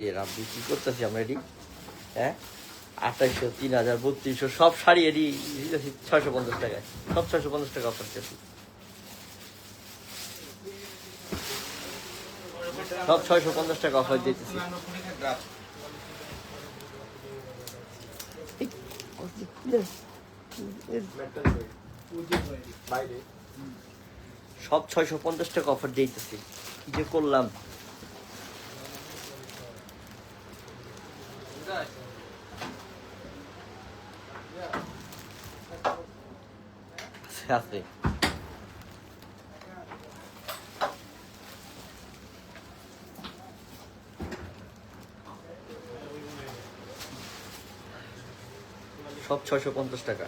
এ রাব্বি কি করতেছি আমরা এটি? হ্যাঁ? আঠাইশশো তিন হাজার বত্রিশশো সব শাড়ি এটি ছয়শো পঞ্চাশ টাকায়। সব ছয়শো পঞ্চাশ টাকা অফার দিতেছি সব ছয়শো পঞ্চাশ টাকা অফার দিতেছি। সব ছয়শো পঞ্চাশ টাকা অফার দিতেছি। যে করলাম? আছে, সব ছয়শো পঞ্চাশ টাকা।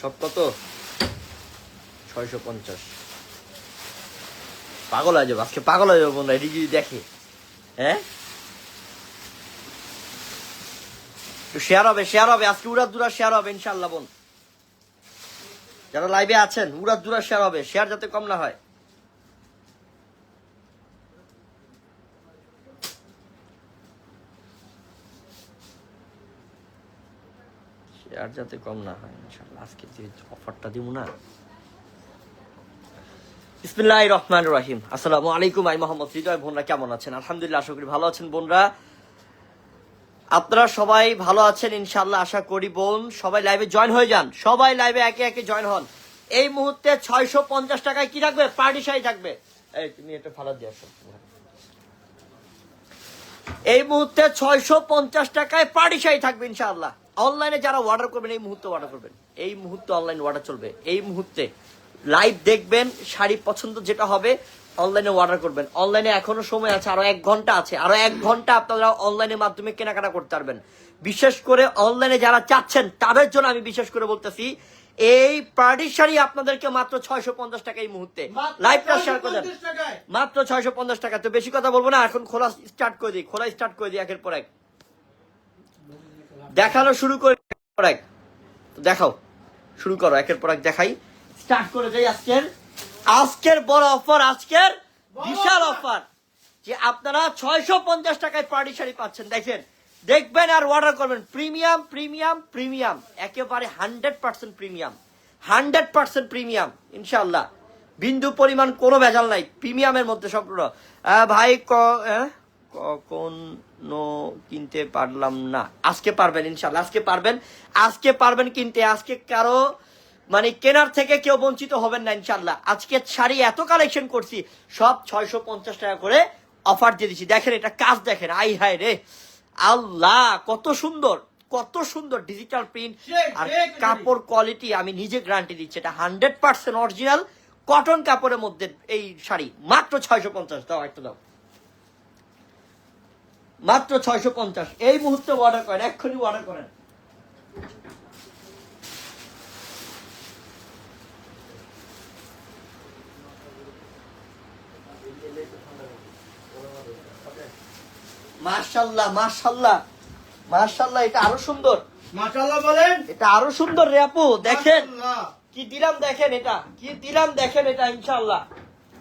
সব কত? ছয়শো পঞ্চাশ। পাগল হয়ে যাব আজকে পাগল হয়ে যাব বন্ধুরা এটি যদি দেখে। হ্যাঁ? শেয়ার হবে শেয়ার হবে আজকে উড়ার দুরা শেয়ার হবে ইনশাল্লাহ বোন যারা লাইভে আছেন, উড়ার দুরা শেয়ার হবে শেয়ার যাতে কম না হয়। শেয়ার যাতে কম না হয় ইনশাল্লাহ আজকে যে অফারটা দিব না। ইসমিল্লাহ রহমান রাহিম। আসসালামু আলাইকুম আই মোহাম্মদ হৃদয়, বোনরা কেমন আছেন? আলহামদুলিল্লাহ, আশা করি ভালো আছেন বোনরা। আপনারা সবাই ভালো আছেন ইনশাল্লাহ আশা করি বোন। সবাই লাইভে জয়েন হয়ে যান। সবাই লাইভে একে একে জয়েন হন। এই মুহূর্তে ছয়শো পঞ্চাশ টাকায় কি থাকবে? পার্টি শাড়ি থাকবে। এই, তুমি এটা ফালা দিয়ে আসো। এই মুহূর্তে ছয়শো পঞ্চাশ টাকায় পার্টি শাড়ি থাকবে, ইনশাআল্লাহ। অনলাইনে যারা অর্ডার করবেন, এই মুহূর্তে অর্ডার করবেন। এই মুহূর্তে অনলাইন অর্ডার চলবে। এই মুহূর্তে লাইভ দেখবেন, শাড়ি পছন্দ যেটা হবে অনলাইনে অর্ডার করবেন। অনলাইনে এখনও সময় আছে আরও এক ঘণ্টা আছে। আরও এক ঘণ্টা আপনারা অনলাইনের মাধ্যমে কেনাকাটা করতে পারবেন। বিশেষ করে অনলাইনে যারা চাচ্ছেন তাদের জন্য আমি বিশেষ করে বলতেছি এই পার্টি শাড়ি আপনাদেরকে মাত্র ছয়শো পঞ্চাশ টাকা এই মুহূর্তে। লাইভটা শেয়ার করে দেন মাত্র ছয়শো পঞ্চাশ টাকা। তো বেশি কথা বলব না এখন খোলা স্টার্ট করে দিই খোলা স্টার্ট করে দিই একের পর এক। দেখানো শুরু করে এক। দেখাও শুরু করো একের পর এক দেখাই। স্টার্ট করে যাই আজকের। আজকের বড় অফার আজকের বিশাল অফার। যে আপনারা ছয়শো পঞ্চাশ টাকায় পার্টি শাড়ি পাচ্ছেন দেখেন। দেখবেন আর অর্ডার করবেন। Premium premium premium. একেবারে hundred percent premium. Hundred percent premium ইনশাল্লাহ বিন্দু পরিমাণ কোনো ভেজাল নাই। প্রিমিয়ামের মধ্যে আহ, ভাই ক কখনো কিনতে পারলাম না। আজকে পারবেন ইনশাল্লাহ আজকে পারবেন। আজকে পারবেন কিনতে। আজকে কারও মানে কেনার থেকে কেউ বঞ্চিত হবেন না ইনশাল্লাহ আজকে শাড়ি এত কালেকশন করছি সব ছয়শো পঞ্চাশ টাকা করে অফার দিয়ে দিচ্ছি। দেখেন এটা কাজ দেখেন আই হায় রে। আল্লাহ কত সুন্দর কত সুন্দর ডিজিটাল প্রিন্ট আর কাপড় কোয়ালিটি আমি নিজে গ্যারান্টি দিচ্ছি। এটা হান্ড্রেড পার্সেন্ট অরিজিনাল কটন কাপড়ের মধ্যে এই শাড়ি। মাত্র ছয়শো পঞ্চাশ দাও একটা দাও। মাত্র ছয়শো পঞ্চাশ। এই মুহূর্তে অর্ডার করেন এক্ষুনি অর্ডার করেন। মার্শাল্লাহ মার্শাল্লাহ মার্শাল্লাহ এটা আরও সুন্দর। মাশাআল্লাহ বলেন। এটা আরও সুন্দর রে আপু দেখেন। কি দিলাম দেখেন এটা কি দিলাম দেখেন এটা ইনশাল্লাহ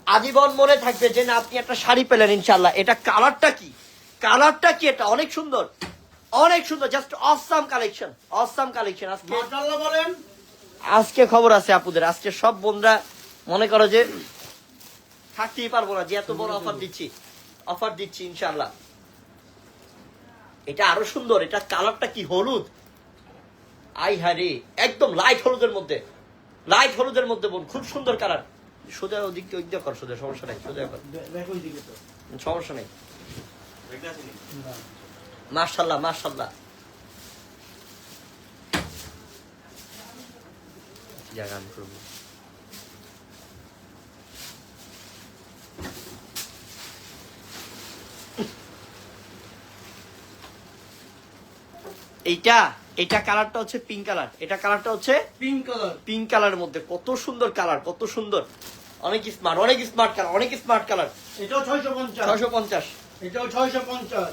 আজীবন মনে থাকবে যে না আপনি একটা শাড়ি পেলেন ইনশাল্লাহ এটা কালারটা কি? কালারটা কি এটা? অনেক সুন্দর। অনেক সুন্দর just awesome collection awesome collection. আজকে বলেন। আজকে খবর আছে আপুদের। আজকে সব বোনরা মনে করো যে থাকতেই পারব না যে এত বড় অফার দিচ্ছি। অফার দিচ্ছি ইনশাল্লাহ এটা আরও সুন্দর এটা কালারটা কি হলুদ? আই হারে একদম লাইট হলুদের মধ্যে লাইট হলুদের মধ্যে বোন খুব সুন্দর কালার। সোজা ওদিক ওদিক দিয়ে কর সোজা সমস্যা নাই সোজা কর। দিকে সমস্যা নেই। মার্শাল্লাহ মার্শাল্লাহ জায়গা আমি করব। এইটা এটা কালারটা হচ্ছে পিঙ্ক কালার এটা কালারটা হচ্ছে পিঙ্ক কালার পিঙ্ক কালারের মধ্যে। কত সুন্দর কালার কত সুন্দর। অনেক স্মার্ট অনেক স্মার্ট কালার অনেক স্মার্ট কালার এটাও 650 ছয়শো পঞ্চাশ। এটাও 650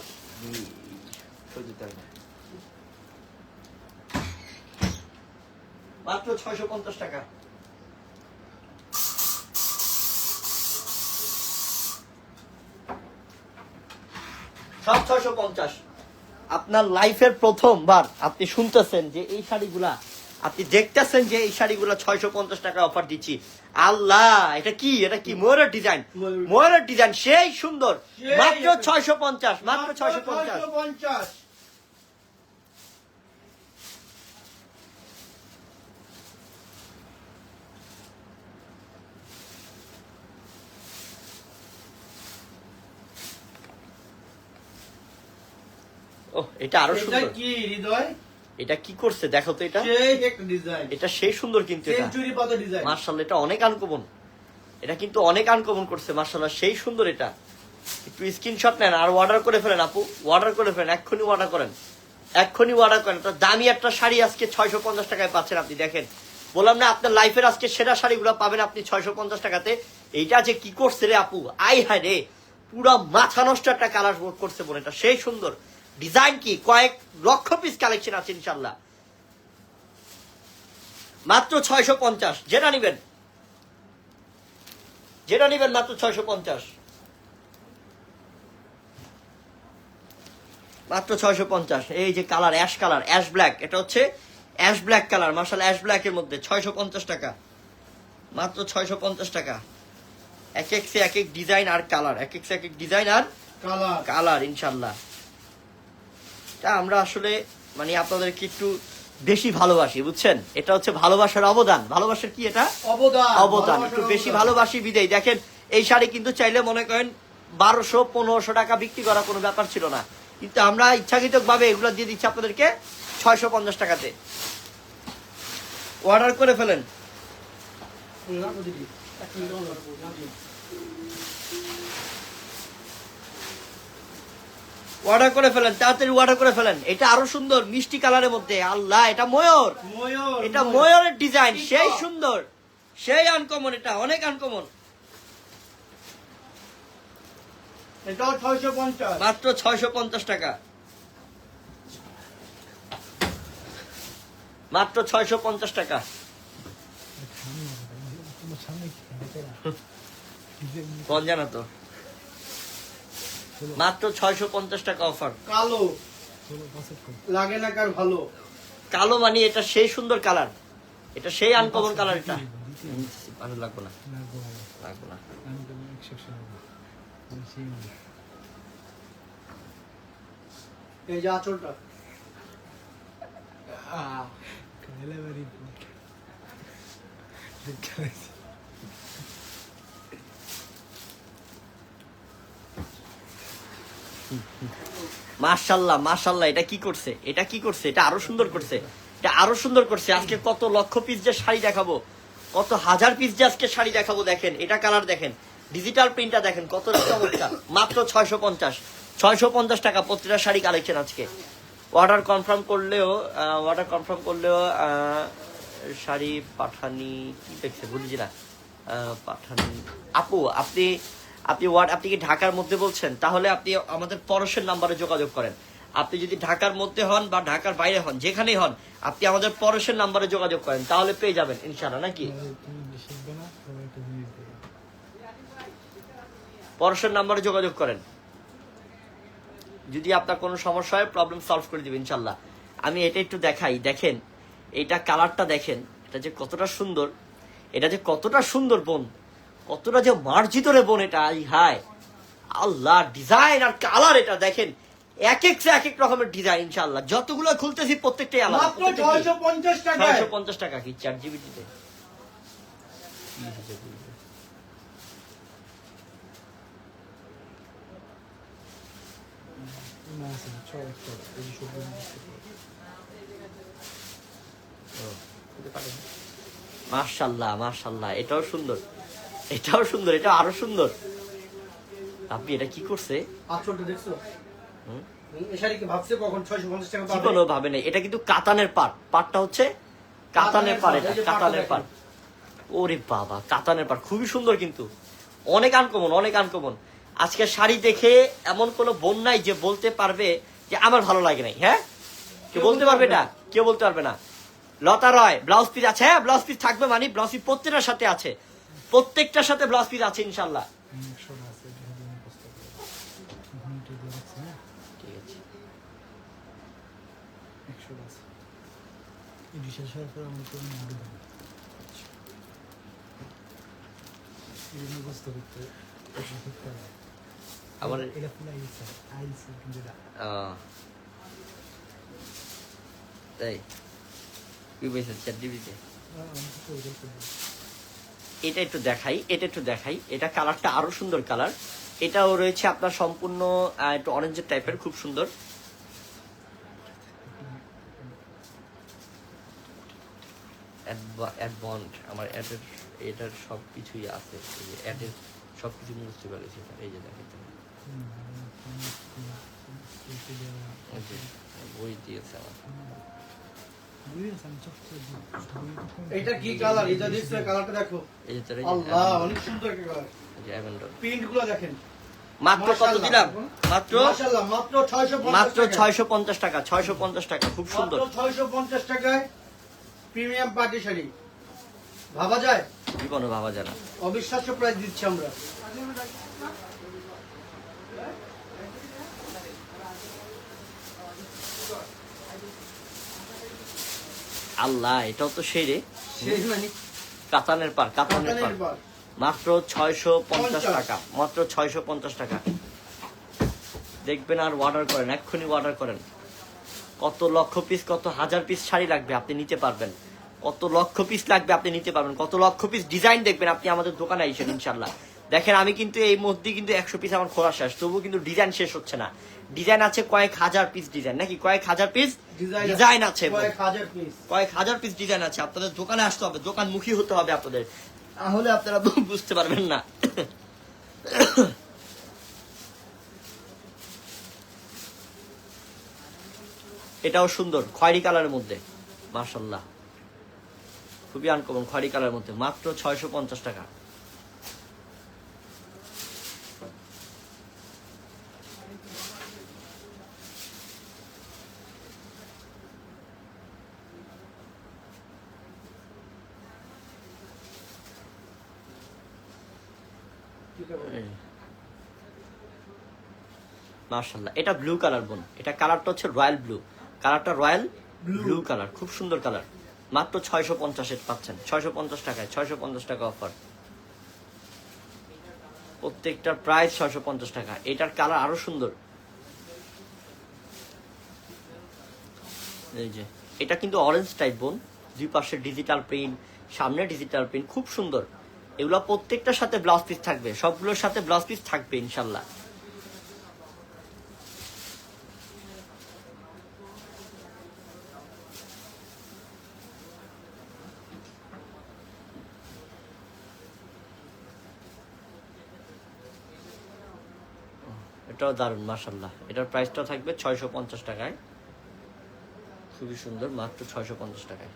মাত্র ছয়শো পঞ্চাশ টাকা। সব ছয়শো পঞ্চাশ। আপনার লাইফের প্রথমবার আপনি শুনতেছেন যে এই শাড়িগুলা আপনি দেখতেছেন যে এই শাড়িগুলা ছয়শো পঞ্চাশ টাকা অফার দিচ্ছি। আল্লাহ এটা কি? এটা কি? ময়ূরের ডিজাইন ময়ূর। ময়ূরের ডিজাইন সেই সুন্দর। মাত্র ছয়শো পঞ্চাশ মাত্র ছয়শো পঞ্চাশ। এটা আরও সুন্দর। কি হৃদয়? এটা কি করছে? দেখো তো এটা। এটা সেই সুন্দর কিন্তু মার্শাল এটা অনেক আনকমন। এটা কিন্তু অনেক আনকমন করছে মার্শাল্লাহ সেই সুন্দর এটা। একটু স্ক্রিনশট নেন আর অর্ডার করে ফেলেন আপু। অর্ডার করে ফেলেন এক্ষুনি অর্ডার করেন। এক্ষুনি অর্ডার করেন। তো দামি একটা শাড়ি আজকে ছয়শো পঞ্চাশ টাকায় পাচ্ছেন আপনি দেখেন। বললাম না আপনার লাইফের আজকে সেরা শাড়িগুলো পাবেন আপনি ছয়শো পঞ্চাশ টাকাতে। এইটা যে কি করছে রে আপু? আই হায় রে পুরা মাথা নষ্ট একটা কালার করছে বোন এটা। সেই সুন্দর। ডিজাইন কি? কয়েক লক্ষ পিস কালেকশন আছে ইনশাল্লাহ মাত্র ছয়শো পঞ্চাশ। যেটা নিবেন। যেটা নিবেন মাত্র ছয়শো পঞ্চাশ। মাত্র ছয়শো পঞ্চাশ। এই যে colour ash colour ash black এটা হচ্ছে ash black colour marshal ash ব্ল্যাকের মধ্যে ছয়শো পঞ্চাশ টাকা। মাত্র ছয়শো পঞ্চাশ টাকা। এক এক সে এক এক ডিজাইন আর কালার এক এক সে এক এক ডিজাইন আর কালার কালার ইনশাল্লাহ তা আমরা আসলে মানে আপনাদেরকে একটু বেশি ভালোবাসি বুঝছেন? এটা হচ্ছে ভালোবাসার অবদান। ভালোবাসার কি এটা? অবদান। অবদান। একটু বেশি ভালোবাসি বিদেই দেখেন এই শাড়ি কিন্তু চাইলে মনে করেন বারোশো পনেরোশো টাকা বিক্রি করা কোনো ব্যাপার ছিল না। কিন্তু আমরা ইচ্ছাকৃত ভাবে এগুলো দিয়ে দিচ্ছি আপনাদেরকে ছয়শো পঞ্চাশ টাকাতে। অর্ডার করে ফেলেন। অর্ডার করে ফেলেন তাড়াতাড়ি অর্ডার করে ফেলেন। এটা আরও সুন্দর মিষ্টি কালারের মধ্যে। আল্লাহ এটা ময়ূর। ময়ূর এটা ময়ূরের ডিজাইন সেই সুন্দর। সেই আনকমন এটা অনেক আনকমন এটাও ছয়শো পঞ্চাশ। মাত্র ছয়শো পঞ্চাশ টাকা। মাত্র ছয়শো পঞ্চাশ টাকা। কোন জানা তো? মাত্র ছয়শো পঞ্চাশ টাকা অফার। কালো। লাগে না কার ভালো? কালো মানে এটা সেই সুন্দর কালার। এটা সেই আনকমন কালার এটা। ভালো লাগবো না লাগবো না এই যে আঁচলটা। মার্শাল্লাহ মার্শাল্লাহ এটা কি করছে? এটা কি করছে? এটা আরও সুন্দর করছে। এটা আরও সুন্দর করছে। আজকে কত লক্ষ পিস যে শাড়ি দেখাবো। কত হাজার পিস যে আজকে শাড়ি দেখাবো দেখেন। এটা কালার দেখেন। ডিজিটাল প্রিন্টটা দেখেন, কত চমৎকার মাত্র ছয়শো পঞ্চাশ। ছয়শো পঞ্চাশ টাকা প্রতিটা শাড়ি কালেকশন আজকে। অর্ডার কনফার্ম করলেও অর্ডার কনফার্ম করলেও শাড়ি পাঠানি, কি দেখছে? বুঝছি না। পাঠানি। আপু, আপনি আপনি ওয়ার্ড, আপনি কি ঢাকার মধ্যে বলছেন? তাহলে আপনি আমাদের পরশের নাম্বারে যোগাযোগ করেন। আপনি যদি ঢাকার মধ্যে হন বা ঢাকার বাইরে হন, যেখানেই হন, আপনি আমাদের পরশের নাম্বারে যোগাযোগ করেন। তাহলে পেয়ে যাবেন ইনশাআল্লাহ, নাকি? পরশের নাম্বারে যোগাযোগ করেন। যদি আপনার কোনো সমস্যা হয় প্রবলেম সলভ করে দিবেন ইনশাল্লাহ আমি এটা একটু দেখাই। দেখেন এটা কালারটা দেখেন। এটা যে কতটা সুন্দর, এটা যে কতটা সুন্দর বোন। কতটা যে মার্জিত রে বোন এটা আই হায়। আল্লাহ ডিজাইন আর কালার এটা দেখেন এক এক এক এক রকমের ডিজাইন ইনশাল্লাহ যতগুলো খুলতেছি প্রত্যেকটাই আলাদা মাত্র ছয়শো পঞ্চাশ টাকায়। ছয়শো পঞ্চাশ টাকা কি চার জিবিটিতে মার্শাল্লাহ মার্শাল্লাহ এটাও সুন্দর। এটাও সুন্দর এটা আরও সুন্দর। আপনি এটা কি করছে? দেখছ? জীবনও ভাবে নাই এটা কিন্তু কাতানের পাট পাটটা হচ্ছে কাতানের পাট এটা কাতানের। পাট ওরে বাবা কাতানের পাট খুবই সুন্দর কিন্তু। অনেক আনকমন অনেক আনকমন আজকে শাড়ি দেখে এমন কোনো বোন নাই যে বলতে পারবে যে আমার ভালো লাগে নাই হ্যাঁ? কেউ বলতে পারবে এটা কেউ বলতে পারবে না। লতা রয় ব্লাউজ পিস আছে হ্যাঁ? ব্লাউজ পিস থাকবে মানে ব্লাউজ পিস প্রত্যেকটার সাথে আছে। প্রত্যেকটার সাথে ব্লাউজ আছে ইনশাল্লাহ তাই। কি বলছেন? চ্যাট ডিবিতে অনেক কিছু ওদের করবে এটা একটু দেখাই এটা একটু দেখাই এটা কালারটা আরও সুন্দর কালার এটাও রয়েছে আপনার সম্পূর্ণ একটু অরেঞ্জের টাইপের খুব সুন্দর অ্যাডবন্ড আমার অ্যাডের এটার সব কিছুই আছে এই যে অ্যাডের সব কিছু পারেছি এই যে বই দিয়েছে আমার এটা কি কালার এটা কালারটা দেখো। এই যে তোর এই যে আল্লাহ অনেক সুন্দর একটা কালার এই যে Avendor। প্রিন্টগুলো দেখেন। মাত্র কত দিলাম? মাত্র? মাশাআল্লাহ মাত্র 650 মাত্র টাকা। ছয়শো পঞ্চাশ টাকা ছয়শো পঞ্চাশ টাকা খুব সুন্দর। মাত্র 650 টাকায় প্রিমিয়াম পার্টি শাড়ি। ভাবা যায়? জীবনে ভাবা যায় না। অবিশ্বাস্য প্রাইস দিচ্ছি আমরা। আল্লাহ এটাও তো সেই রে। মানে? কাতানের পার কাতানের পার। মাত্র ছয়শো পঞ্চাশ পঞ্চাশ। টাকা মাত্র ছয়শো পঞ্চাশ টাকা। দেখবেন আর অর্ডার করেন এক্ষুনি অর্ডার করেন। কত লক্ষ পিস কত হাজার পিস শাড়ি লাগবে আপনি নিতে পারবেন। কত লক্ষ পিস লাগবে আপনি নিতে পারবেন। কত লক্ষ পিস ডিজাইন দেখবেন আপনি আমাদের দোকানে আইসেন ইনশাল্লাহ দেখেন আমি কিন্তু এই মধ্যে কিন্তু একশো পিস আমার খোলা শেষ তবুও কিন্তু ডিজাইন শেষ হচ্ছে না। ডিজাইন আছে কয়েক হাজার পিস ডিজাইন নাকি কয়েক হাজার পিস ডিজাইন আছে কয়েক হাজার পিস কয়েক হাজার পিস ডিজাইন আছে আপনাদের দোকানে আসতে হবে দোকানমুখী হতে হবে আপনাদের। তাহলে আপনারা বুঝতে পারবেন না। এটাও সুন্দর খয়েরি কালারের মধ্যে মার্শাল্লাহ খুবই আনকমন খয়েরি কালারের মধ্যে মাত্র ছয়শো পঞ্চাশ টাকা। মার্শাল্লাহ এটা ব্লু কালার বোন। এটা কালারটা হচ্ছে রয়্যাল ব্লু কালারটা রয়্যাল ব্লু কালার খুব সুন্দর কালার মাত্র ছয়শো পঞ্চাশে পাচ্ছেন। ছয়শো পঞ্চাশ টাকায় ছয়শো পঞ্চাশ টাকা অফার প্রত্যেকটার প্রাইস ছয়শো পঞ্চাশ টাকা। এটার কালার আরও সুন্দর। এই যে এটা কিন্তু অরেঞ্জ টাইপ বোন। দুই পাশে ডিজিটাল প্রিন্ট সামনে ডিজিটাল প্রিন্ট খুব সুন্দর। এগুলো প্রত্যেকটার সাথে ব্লাউজ পিস থাকবে। সবগুলোর সাথে ব্লাউজ পিস থাকবে, ইনশাল্লাহ। এটাও দারুণ মাসাল্লাহ এটার প্রাইসটাও থাকবে ছয়শো পঞ্চাশ টাকায়। খুবই সুন্দর, মাত্র ছয়শো পঞ্চাশ টাকায়।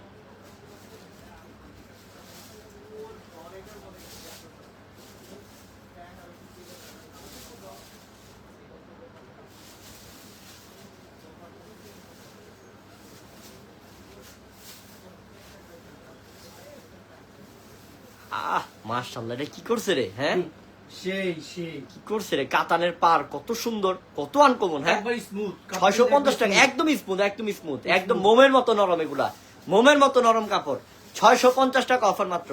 আহ মাশাল্লাহ এটা কি করছে রে হ্যাঁ? সেই সেই। কি করছে রে? কাতানের পার কত সুন্দর কত আনকমন হ্যাঁ? একবার স্মুথ ছয়শো পঞ্চাশ টাকা একদম স্মুথ একদম স্মুথ একদম মোমের মতো নরম এগুলা মোমের মতো নরম কাপড় ছয়শো পঞ্চাশ টাকা অফার মাত্র।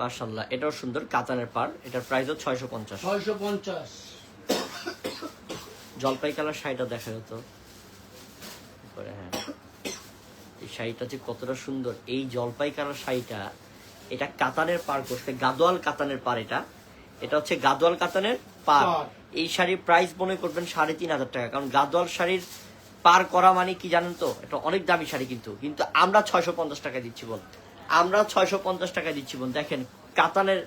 মার্শাল্লাহ এটাও সুন্দর কাতানের পার এটার প্রাইসও ছয়শো পঞ্চাশ। ছয়শো পঞ্চাশ। জলপাই কালার শাড়িটা দেখা যেত। হ্যাঁ এই শাড়িটা যে কতটা সুন্দর এই জলপাই কালার শাড়িটা এটা কাতানের পার করছে গাদোয়াল কাতানের পার এটা। এটা হচ্ছে গাদোয়াল কাতানের পার। এই শাড়ির প্রাইস মনে করবেন সাড়ে তিন হাজার টাকা কারণ গাদোয়াল শাড়ির পার করা মানে কি জানেন তো? এটা অনেক দামি শাড়ি কিন্তু কিন্তু আমরা ছয়শো পঞ্চাশ টাকা দিচ্ছি বোন আমরা ছয়শো পঞ্চাশ টাকা দিচ্ছি বোন দেখেন কাতানের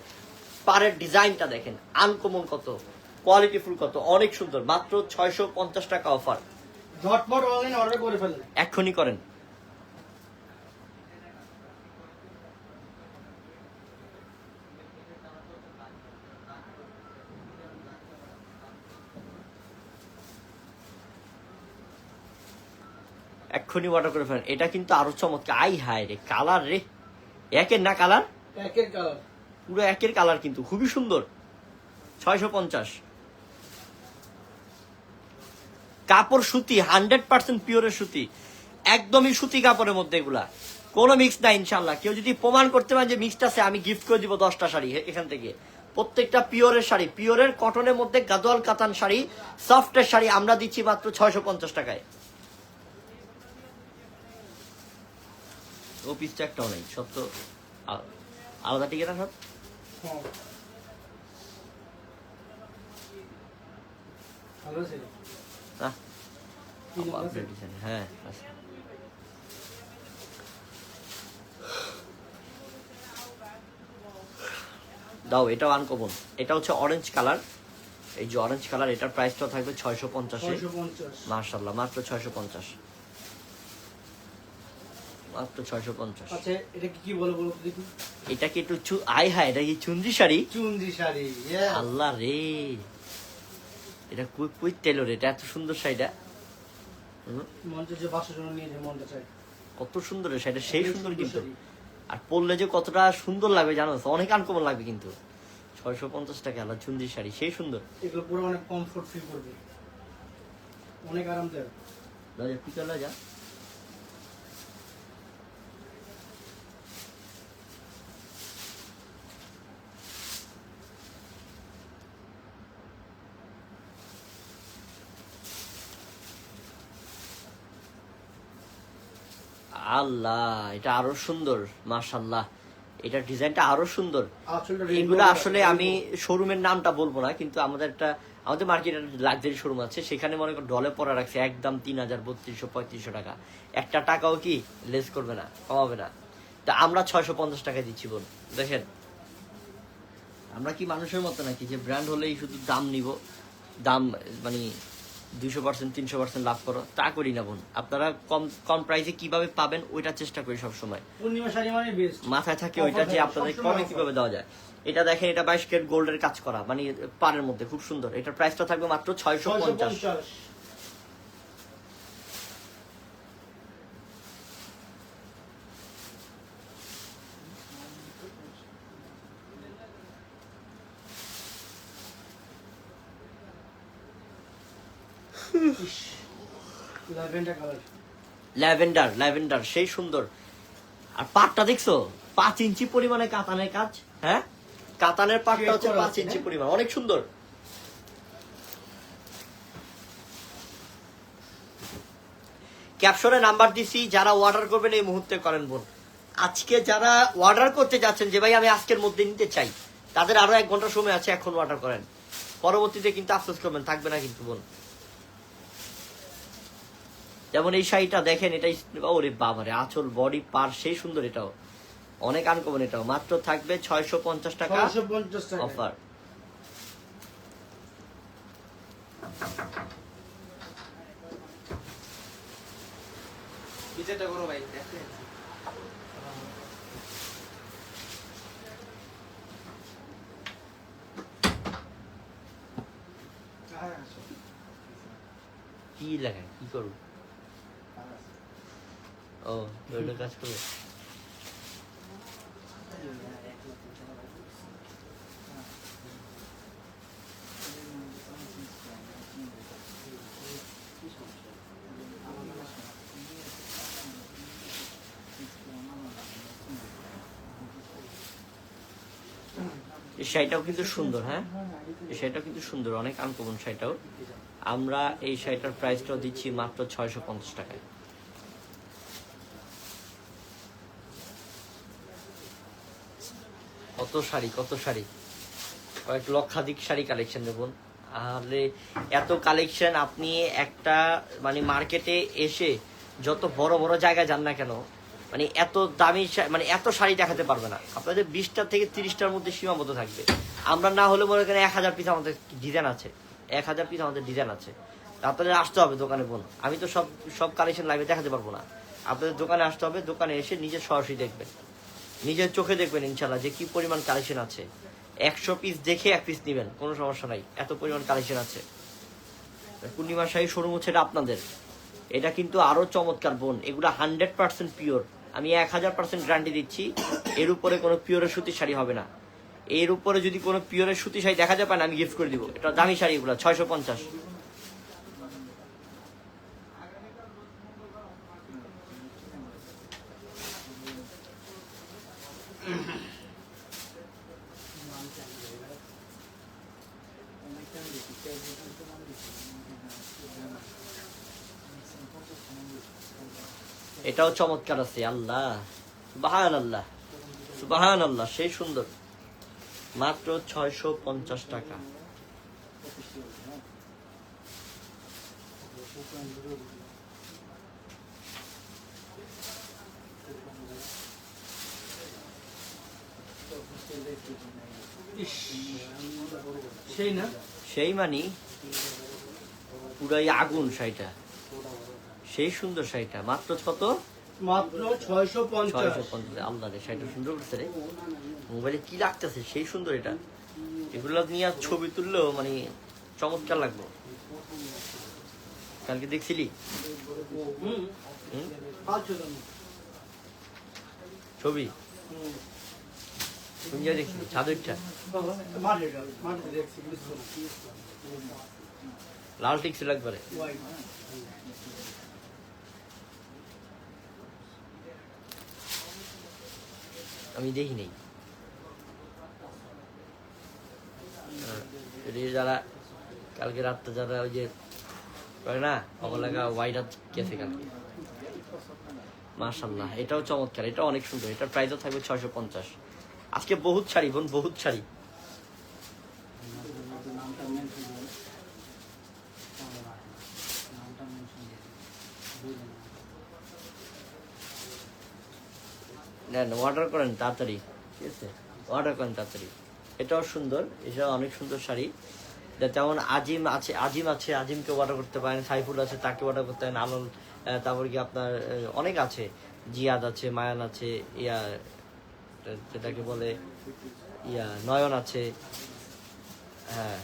পাড়ের ডিজাইনটা দেখেন আনকমন কত কোয়ালিটি ফুল কত অনেক সুন্দর মাত্র ছয়শো পঞ্চাশ টাকা অফার ঝটপট অর্ডার করে ফেলেন। এক্ষুনি করেন। এক্ষুনি অর্ডার করে ফেলেন। এটা কিন্তু আরও চমৎকার। আই হায় রে কালার রে। একের না কালার? একের কালার। পুরো একের কালার কিন্তু খুবই সুন্দর। ছয়শো পঞ্চাশ। কাপড় সুতি হান্ড্রেড পার্সেন্ট পিওরের সুতি। একদমই সুতি কাপড়ের মধ্যে এগুলা। কোনো মিক্স নাই ইনশাল্লাহ কেউ যদি প্রমাণ করতে পারেন যে মিক্সড আছে আমি গিফট করে দিব দশটা শাড়ি এখান থেকে। প্রত্যেকটা পিওরের শাড়ি পিওরের কটনের মধ্যে গাদোয়াল কাতান শাড়ি সফটের শাড়ি আমরা দিচ্ছি মাত্র ছয়শো পঞ্চাশ টাকায়। ও পিসটা একটাও নেই সব তো আলাদা সব হ্যাঁ। না হ্যাঁ। দাও এটাও আনকমন এটা হচ্ছে অরেঞ্জ কালার এই যে অরেঞ্জ কালার এটার প্রাইসটা থাকবে ছয়শো পঞ্চাশে। ছয়শো পঞ্চাশ। মার্শাল্লাহ মাত্র ছয়শো পঞ্চাশ। মাত্র ছয়শো পঞ্চাশ। আচ্ছা এটা কি কি বলে বলো তো দেখি। এটা কি একটু চু আই হায় এটা কি চুন্দ্রি শাড়ি? চুন্দি শাড়ি. আল্লাহ রে। এটা কুই কুই টেলর এটা? এত সুন্দর শাড়িটা। হুম? মন বাসার জন্য নিয়ে মনটা চাই। কত সুন্দর শাড়িটা সেই সুন্দর কিন্তু। আর পরলে যে কতটা সুন্দর লাগবে জানো তো? অনেক আনকমন লাগবে কিন্তু। ছয়শো পঞ্চাশ টাকা আলাদা চুন্দি শাড়ি সেই সুন্দর। এগুলো পুরো অনেক কমফোর্ট ফিল করবে। অনেক আরামদায়ক। রাজা পিকালা যা। আল্লাহ এটা আরও সুন্দর মাশাল্লাহ এটা ডিজাইনটা আরও সুন্দর। এগুলো আসলে আমি শোরুমের নামটা বলব না কিন্তু আমাদের একটা আমাদের মার্কেটে লাক্সারি শোরুম আছে সেখানে মনে করো ডলে পড়া রাখছে একদম তিন হাজার বত্রিশশো পঁয়ত্রিশশো টাকা। একটা টাকাও কি লেস করবে না কমাবে না। তা আমরা ছয়শো পঞ্চাশ টাকা দিচ্ছি বোন দেখেন। আমরা কি মানুষের মতো নাকি যে ব্র্যান্ড হলেই শুধু দাম নিব? দাম মানে দুইশো পার্সেন্ট তিনশো পার্সেন্ট লাভ করো তা করি না বোন। আপনারা কম কম প্রাইসে কীভাবে পাবেন ওইটা চেষ্টা করি সবসময়। মানে মাথায় থাকে ওইটা যে আপনাদের কমে কীভাবে দেওয়া যায়। এটা দেখেন এটা বাইশ কেট গোল্ডের কাজ করা মানে পারের মধ্যে খুব সুন্দর। এটার প্রাইসটা থাকবে মাত্র ছয়শো পঞ্চাশ। ল্যাভেন্ডার কালার ল্যাভেন্ডার ল্যাভেন্ডার সেই সুন্দর। আর পাটটা দেখছ? পাঁচ ইঞ্চি পরিমাণে কাতানের কাজ হ্যাঁ? কাতানের পাটটা হচ্ছে পাঁচ ইঞ্চি হ্যাঁ? পরিমাণ অনেক সুন্দর। ক্যাপশনে নাম্বার দিছি যারা অর্ডার করবেন এই মুহূর্তে করেন বোন। আজকে যারা অর্ডার করতে যাচ্ছেন যে ভাই আমি আজকের মধ্যে নিতে চাই তাদের আরও এক ঘণ্টা সময় আছে এখন অর্ডার করেন। পরবর্তীতে কিন্তু আফসোস করবেন থাকবে না কিন্তু বোন। যেমন এই শাড়িটা দেখেন এটা ওরে বাবারে আঁচল বডি পার সেই সুন্দর এটাও। অনেক আনকমন এটাও। মাত্র থাকবে ছয়শো পঞ্চাশ টাকা অফার বিচারটা করো ভাই কি লাগে কি করব ও ওইটা কাজ করবে এই শাড়িটাও কিন্তু সুন্দর হ্যাঁ? এই শাড়িটাও কিন্তু সুন্দর অনেক আনকমন শাড়িটাও। আমরা এই শাড়িটার প্রাইসটাও দিচ্ছি মাত্র ছয়শো পঞ্চাশ টাকায়। কত শাড়ি কত শাড়ি? কয়েক লক্ষাধিক শাড়ি কালেকশন দেখুন। আরে এত কালেকশন আপনি একটা মানে মার্কেটে এসে যত বড় বড় জায়গায় যান না কেন মানে এত দামি মানে এত শাড়ি দেখাতে পারবে না। আপনাদের বিশটা থেকে তিরিশটার মধ্যে সীমাবদ্ধ থাকবে। আমরা না হলে মনে করেন এক হাজার পিস আমাদের ডিজাইন আছে। এক হাজার পিস আমাদের ডিজাইন আছে। আপনাদের আসতে হবে দোকানে বোন আমি তো সব সব কালেকশন লাইভে দেখাতে পারব না। আপনাদের দোকানে আসতে হবে, দোকানে এসে নিজের সরাসরি দেখবেন। নিজের চোখে দেখবেন ইনশাল্লাহ যে কি পরিমাণ কালেকশন আছে। একশো পিস দেখে এক পিস নেবেন, কোনো সমস্যা নাই। এত পরিমাণ কালেকশন আছে। পূর্ণিমা শাহী শোরুম হচ্ছে এটা আপনাদের। এটা কিন্তু আরও চমৎকার বোন। এগুলো হান্ড্রেড পার্সেন্ট পিওর আমি এক হাজার পার্সেন্ট গ্যারান্টি দিচ্ছি, এর উপরে কোনো পিওরের সুতির শাড়ি হবে না। এর উপরে যদি কোনো পিওরের সুতি শাড়ি দেখা যায় না আমি গিফট করে দিব। এটা দামি শাড়ি এগুলো ছয়শো পঞ্চাশ। এটাও চমৎকার আছে আল্লাহ। বাহান আল্লাহ বাহান আল্লাহ সেই সুন্দর। মাত্র ছয়শো পঞ্চাশ টাকা। সেই না? সেই মানি? পুরাই আগুন শাড়িটা সেই সুন্দর শাড়িটা। মাত্র কত? মাত্র ছয়শো পঞ্চাশ। ছয়শো পঞ্চাশ। আল্লাহ রে শাড়িটা সুন্দর করছে রে। মোবাইলে কি লাগতেছে? সেই সুন্দর এটা। এগুলো নিয়ে আর ছবি তুললেও মানে চমৎকার লাগবে কালকে দেখছিলি? ছবি? তুমি যা দেখছিলি চাদরটা লাল টিকছিল একবারে আমি দেখি নেই। যারা কালকে রাত্রে যারা ওই যে না অবলাগা ওয়াইড গেছে কালকে। মাশাল্লাহ এটাও চমৎকার এটা অনেক সুন্দর, এটার প্রাইসও থাকবে ছয়শো পঞ্চাশ। আজকে বহুত শাড়ি বোন, বহুত শাড়ি। নেন অর্ডার করেন তাড়াতাড়ি ঠিক আছে? অর্ডার করেন তাড়াতাড়ি। এটাও সুন্দর এটাও অনেক সুন্দর শাড়ি। যেমন আজিম আছে আজিম আছে আজিমকে অর্ডার করতে পারেন সাইফুল আছে তাকে অর্ডার করতে পারেন আহ, তারপর কি আপনার অনেক আছে। জিয়াদ আছে মায়ান আছে ইয়া যেটাকে বলে ইয়া নয়ন আছে হ্যাঁ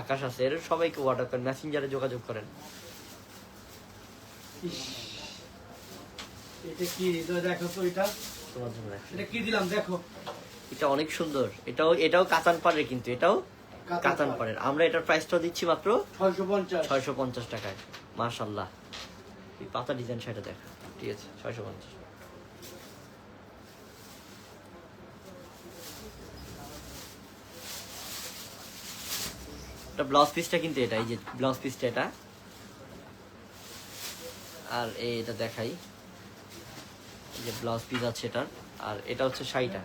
আকাশ আছে এর সবাইকে অর্ডার করেন মেসেঞ্জারে যোগাযোগ করেন। এটা কি দেখো তো এটা তোমার জন্য এটা কি দিলাম? দেখো। এটা অনেক সুন্দর। এটাও এটাও কাতান পাড়ের কিন্তু এটাও কাতান পাড়ের। আমরা এটার প্রাইসটাও দিচ্ছি মাত্র ছয়শো পঞ্চাশ। টাকায়। মার্শাল্লাহ এই পাতা ডিজাইন সেটা দেখা। ঠিক আছে ছয়শো পঞ্চাশ। এটা ব্লাউজ পিসটা কিন্তু এটা এই যে ব্লাউজ পিসটা এটা। আর এটা দেখাই। যে ব্লাউজ পিস আছে এটার, আর এটা হচ্ছে শাড়িটা।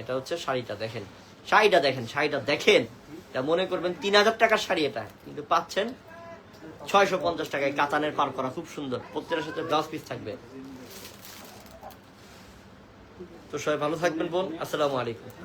এটা হচ্ছে শাড়িটা, দেখেন। শাড়িটা দেখেন শাড়িটা দেখেন। এটা মনে করবেন তিন হাজার টাকার শাড়ি এটা, কিন্তু পাচ্ছেন ছয়শো পঞ্চাশ টাকায় কাতানের পার করা, খুব সুন্দর। প্রত্যেকের সাথে ব্লাউজ পিস থাকবে। তো সবাই ভালো থাকবেন বোন, আসসালামু আলাইকুম।